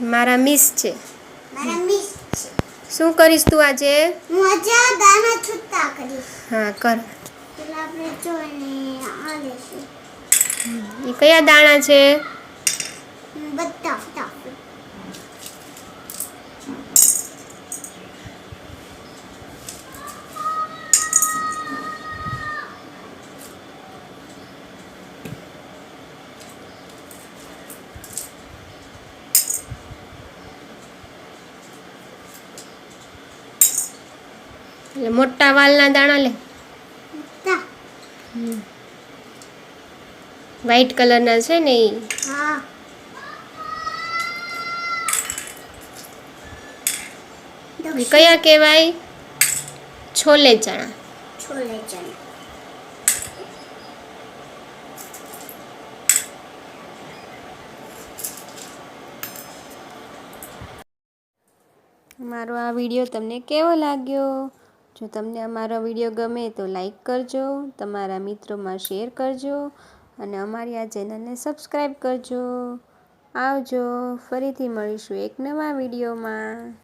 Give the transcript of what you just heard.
મારા મિસ છે. મારા મિસ છે. શું કરીશ તું આજે? હું આજે આ છૂટા કરીશ. હા કર. પેલા આપણે જોઈને આ લેશું એ કયા દાણા છે? બધા એટલે મોટા વાલના દાણા લે. વ્હાઈટ કલરના છે ને એ હા. એ કયા કહેવાય? છોલે ચણા. છોલે ચણા. મારો આ વીડિયો તમને કેવો લાગ્યો? જો તમને અમારો વીડિયો ગમે તો લાઈક કરજો, તમારા મિત્રોમાં શેર કરજો અને અમારી આ ચેનલને સબસ્ક્રાઈબ કરજો. આવજો, ફરીથી મળીશું એક નવા વિડીયોમાં.